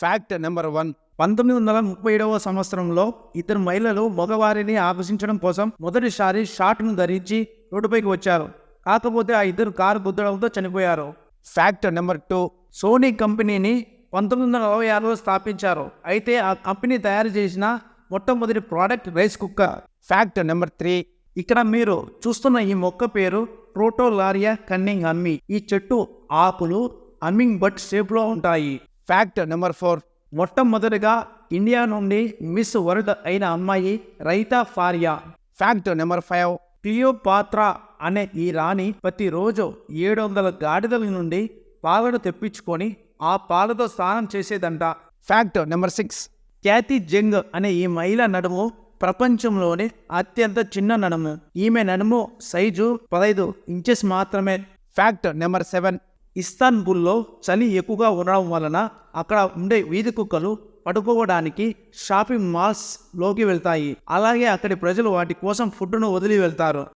Fact number one పంతొమ్మిది వందల ముప్పై ఏడవ సంవత్సరంలో ఇద్దరు మహిళలు మగవారిని ఆకర్షించడం కోసం మొదటిసారి షార్ట్ను ధరించి రోడ్డుపైకి వచ్చారు. కాకపోతే ఆ ఇద్దరు కారు గుద్దడంతో చనిపోయారు. ఫ్యాక్ట్ నెంబర్ టూ సోనీ కంపెనీని పంతొమ్మిది వందల నలభై ఆరులో స్థాపించారు. అయితే ఆ కంపెనీ తయారు చేసిన మొట్టమొదటి product rice cooker. Fact number three ఇక్కడ మీరు చూస్తున్న ఈ మొక్క పేరు ప్రోటోలారియా కన్నింగ్ అమ్మి. ఈ చెట్టు ఆకులు అమ్మింగ్ బట్ షేప్లో ఉంటాయి. ఫ్యాక్ట్ నెంబర్ ఫోర్ మొట్టమొదటిగా ఇండియా నుండి మిస్ వరల్డ్ అయిన అమ్మాయి Reita Faria. Fact number five Cleopatra అనే ఈ రాణి ప్రతిరోజు ఏడు వందల గాడిదల నుండి పాలను తెప్పించుకొని ఆ పాలతో స్నానం చేసేదంట. Fact number six Kathy Jung అనే ఈ మహిళ నడుము ప్రపంచంలోనే అత్యంత చిన్న నడుము. ఈమె నడుము సైజు పదహైదు ఇంచెస్ మాత్రమే. ఫ్యాక్ట్ నెంబర్ సెవెన్ ఇస్తాన్బుల్లో చలి ఎక్కువగా ఉండడం వలన అక్కడ ఉండే వీధి కుక్కలు పడుకోవడానికి షాపింగ్ మాల్స్లోకి వెళ్తాయి. అలాగే అక్కడి ప్రజలు వాటి కోసం ఫుడ్ను వదిలి వెళ్తారు.